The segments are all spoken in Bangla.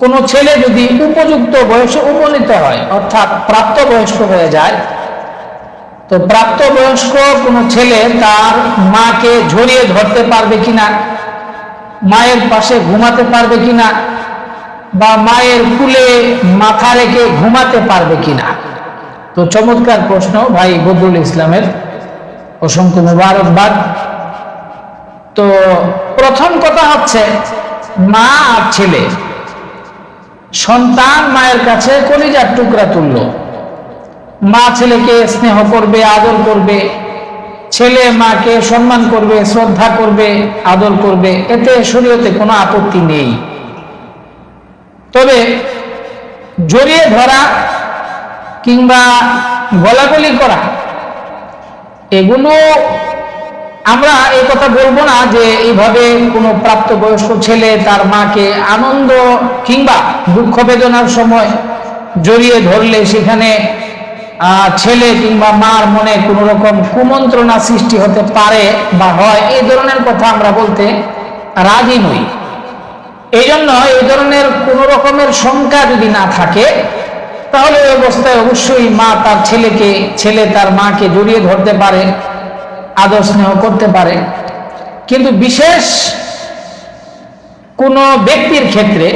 কোনো ছেলে যদি উপযুক্ত বয়সে উপনীত হয়, অর্থাৎ প্রাপ্তবয়স্ক হয়ে যায়, তো প্রাপ্তবয়স্ক কোনো ছেলে তার মাকে ঝরিয়ে ধরতে পারবে কিনা, মায়ের পাশে ঘুমাতে পারবে কিনা, বা মায়ের কুলে মাথা রেখে ঘুমাতে পারবে কিনা? তো চমৎকার প্রশ্ন, ভাই বদরুল ইসলামের। অসংখ্য মুবারকবাদ। তো প্রথম কথা হচ্ছে, মা আর ছেলে সন্তান মায়ের কাছে কলিজার টুকরা তুলল। মা ছেলেকে স্নেহ করবে, আদর করবে, ছেলে মাকে সম্মান করবে, শ্রদ্ধা করবে, আদর করবে, এতে শরীয়তে কোনো আপত্তি নেই। তবে জড়িয়ে ধরা কিংবা গলাগলি করা, এগুলো আমরা এই কথা বলব না যে এইভাবে কোনো প্রাপ্তবয়স্ক ছেলে তার মাকে আনন্দ কিংবা দুঃখ বেদনার সময় জড়িয়ে ধরলে সেখানে ছেলে কিংবা মার মনে কোনো রকম কুমন্ত্রণা সৃষ্টি হতে পারে বা হয়, এই ধরনের কথা আমরা বলতে রাজি নই। এই জন্য এই ধরনের কোনো রকমের শঙ্কা যদি না থাকে, তাহলে অবস্থায় অবশ্যই মা তার ছেলেকে, ছেলে তার মাকে জড়িয়ে ধরতে পারে। আদর স্নেহ করতে পারে। কিন্তু বিশেষ কোনো ব্যক্তির ক্ষেত্রে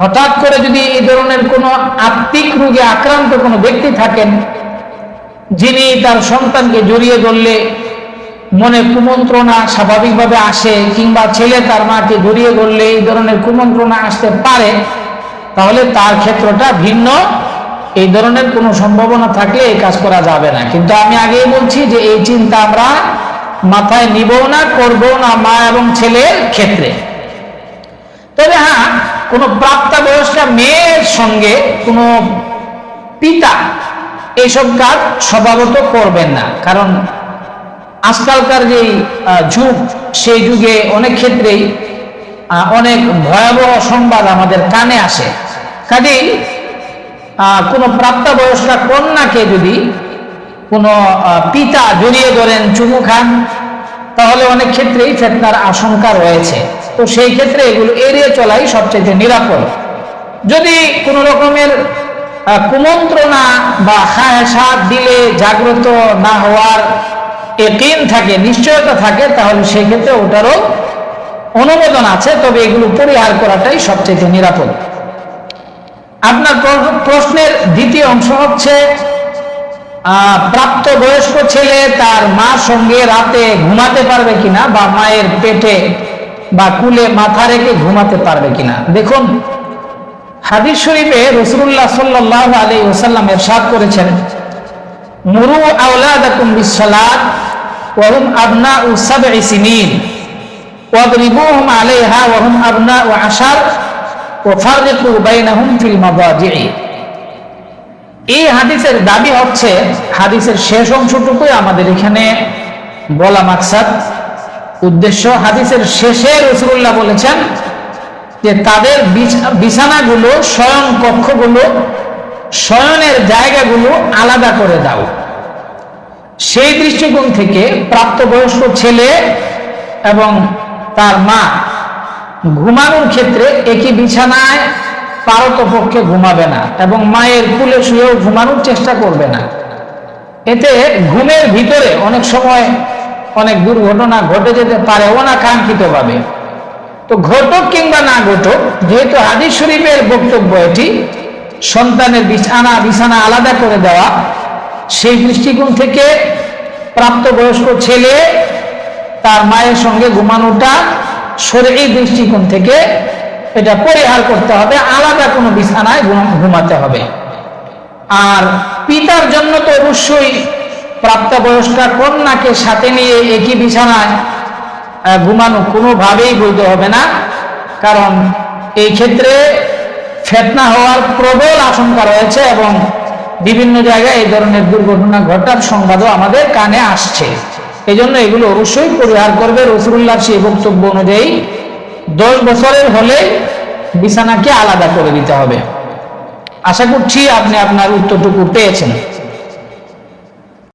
হঠাৎ করে যদি এই ধরনের কোনো আত্মিক রোগে আক্রান্ত কোনো ব্যক্তি থাকেন, যিনি তার সন্তানকে জড়িয়ে ধরলে মনে কুমন্ত্রণা স্বাভাবিকভাবে আসে কিংবা ছেলে তার মাকে জড়িয়ে ধরলে এই ধরনের কুমন্ত্রণা আসতে পারে, তাহলে তার ক্ষেত্রটা ভিন্ন এই ধরনের কোনো সম্ভাবনা থাকলে এই কাজ করা যাবে না। কিন্তু আমি আগেই বলছি যে এই চিন্তা আমরা মাথায় নিব না করব না মা এবং ছেলের ক্ষেত্রে। তবে হ্যাঁ কোনো প্রাপ্তবয়স্কা মেয়ের সঙ্গে কোনো পিতা এইসব কাজ স্বভাবত করবেন না। কারণ আজকালকার যেই যুগ, সেই যুগে অনেক ক্ষেত্রেই অনেক ভয়াবহ সংবাদ আমাদের কানে আসে। কাজেই কোনো প্রাপ্তবয়স্কা কন্যাকে যদি কোনো পিতা জড়িয়ে ধরেন চুমু খান, তাহলে অনেক ক্ষেত্রেই ফেতনার আশঙ্কা রয়েছে। তো সেই ক্ষেত্রে এগুলো এড়িয়ে চলাই সবচেয়ে নিরাপদ। যদি কোনো রকমের কুমন্ত্রণা বা হায়াসাত দিলে জাগ্রত না হওয়ার একিন থাকে, নিশ্চয়তা থাকে, তাহলে সেই ক্ষেত্রে ওটারও অনুমোদন আছে, তবে এগুলো পরিহার করাটাই সবচেয়ে নিরাপদ। আপনার প্র- প্রশ্নের দ্বিতীয় অংশ হচ্ছে আহ, প্রাপ্তবয়স্ক ছেলে তার মা সঙ্গে রাতে ঘুমাতে পারবে কিনা বা মায়ের পেটে বা কুলে মাথা রেখে ঘুমাতে পারবে কিনা? দেখুন হাদিস শরীফে রসুল্লাহ সাল্লাহ আলী ওসাল্লাম এরশাদ করেছেন মুরু আওলাদাকুম বিসসালাত ওয়া হুম আবনাউ সাব'i সিনিন। ওয়াদরিবুহুম আলাইহা ওয়া হুম আবনাউ আশার। এই হাদিসের দাবি হচ্ছে, হাদিসের শেষ অংশটুকুই আমাদের এখানে বলা মাকসাদ। উদ্দেশ্য, হাদিসের শেষে রসুল্লাহ বলেছেন যে তাদের বিছানাগুলো, শয়ন কক্ষগুলো, শয়নের জায়গাগুলো আলাদা করে দাও। সেই দৃষ্টিকোণ থেকে প্রাপ্তবয়স্ক ছেলে এবং তার মা ঘুমানোর ক্ষেত্রে একই বিছানায় পারতপক্ষে ঘুমাবে না এবং মায়ের কুলে শুয়েও ঘুমানোর চেষ্টা করবে না। এতে ঘুমের ভিতরে অনেক সময় অনেক দুর্ঘটনা ঘটে যেতে পারে অনাকাঙ্ক্ষিতভাবে। তো ঘটক কিংবা না ঘটক, যেহেতু হাদিস শরীফের বক্তব্য এটি, সন্তানের বিছানা বিছানা আলাদা করে দেওয়া, সেই দৃষ্টিকোণ থেকে প্রাপ্তবয়স্ক ছেলে তার মায়ের সঙ্গে ঘুমানোটা শরীর দৃষ্টিকোণ থেকে এটা পরিহার করতে হবে, আলাদা কোনো বিছানায় ঘুমাতে হবে। আর পিতার জন্য তো অবশ্যই প্রাপ্তবয়স্কা কন্যাকে সাথে নিয়ে একই বিছানায় ঘুমানো কোনোভাবেই বৈধ হবে না। কারণ এই ক্ষেত্রে ফেতনা হওয়ার প্রবল আশঙ্কা রয়েছে এবং বিভিন্ন জায়গায় এই ধরনের দুর্ঘটনা ঘটার সংবাদও আমাদের কানে আসছে। এই জন্য এগুলো অবশ্যই পরিহার করবে রসুল্লাহ সেই বক্তব্য অনুযায়ী। দশ বছরের হলে বিছানাকে আলাদা করে দিতে হবে। আশা করছি আপনি আপনার উত্তরটুকু পেয়েছেন।